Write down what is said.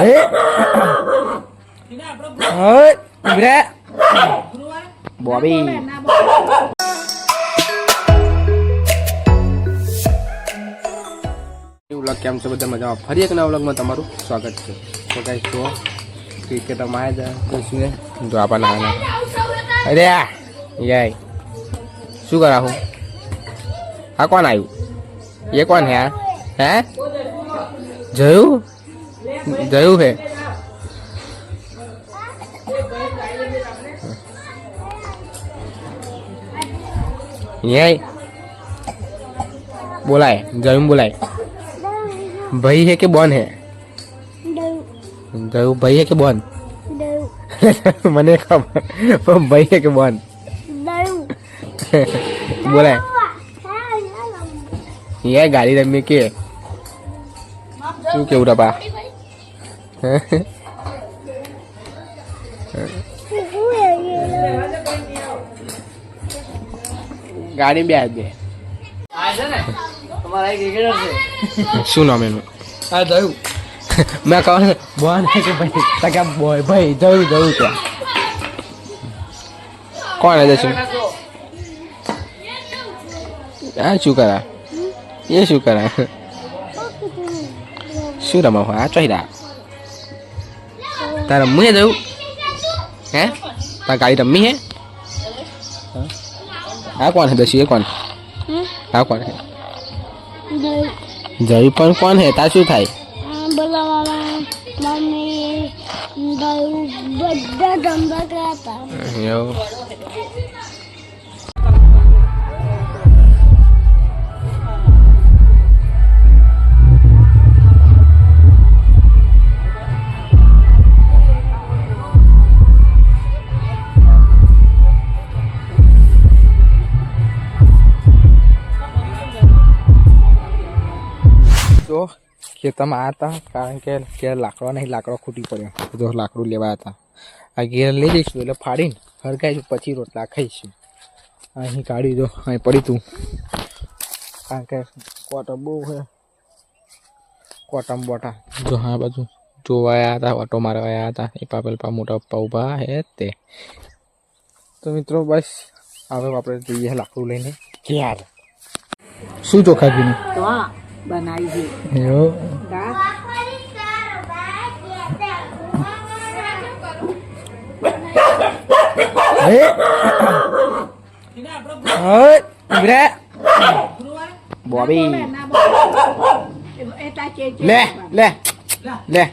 હે? હે? ઉભરે. બોબી. વ્લોગ કેમ છો? બધા મજામાં? ફરી એક નવા વ્લોગમાં તમારું સ્વાગત છે. તો કઈ જો ક્રિકેટ અમારે જાય કશું જો આપણને હાના અરે યાય. શું કરા હું આ કોણ આવ્યું? એ કોણ હે હે? જયું? જયું છે ન્યાય બોલાય જયું બોલાય ભાઈ હે કે બોન હે જયું ભાઈ હે કે બોન મને ખબર પણ ભાઈ હે કે બોન બોલાય યાર ગાડી રમી કે શું કેવું રબા ગાડી બે દે. શું નામ એનું? આ જયું. મેં કહો બોન હે કે ભાઈ તકે બોય ભાઈ જયું જવું ત્યાં. કોણ હે શું આ શું કરા? એ શું કરા? શું રમા આ ચોઈરા તારે રમવું હે જવું હે તાર ગાડી રમી હે આ કોણ હે દસી એ કોણ આ કોણ હે જયું પણ કોણ હે તાર શું થાય બોલાવાળા મમ્મી દારૂ બધા ધંધા કરતા તો ખેતરમાં હતા કારણ કે ઘેર લાકડો નહીં, લાકડો ખૂટી પડ્યો. જો લાકડું લેવા હતા આ ઘેર લઈ જઈશું એટલે ફાડીને હરગાઈશું, પછી રોટલા ખાઈશું. અહીં કાઢી દો, અહીં પડી તું. કારણ કે કોટમ બહુ છે કોટમ બોટા. જો હા બાજુ જોવાયા હતા, ઓટો મારવાયા હતા. એ પાપેલ પા મોટા પપ્પા ઊભા હે તે. તો મિત્રો બસ, હવે આપણે જઈએ લાકડું લઈને ક્યાર શું ચોખા આ બનાવી છે એવું દાળ હે હે ઉભરે બોબી એ તા ચે લે લે લે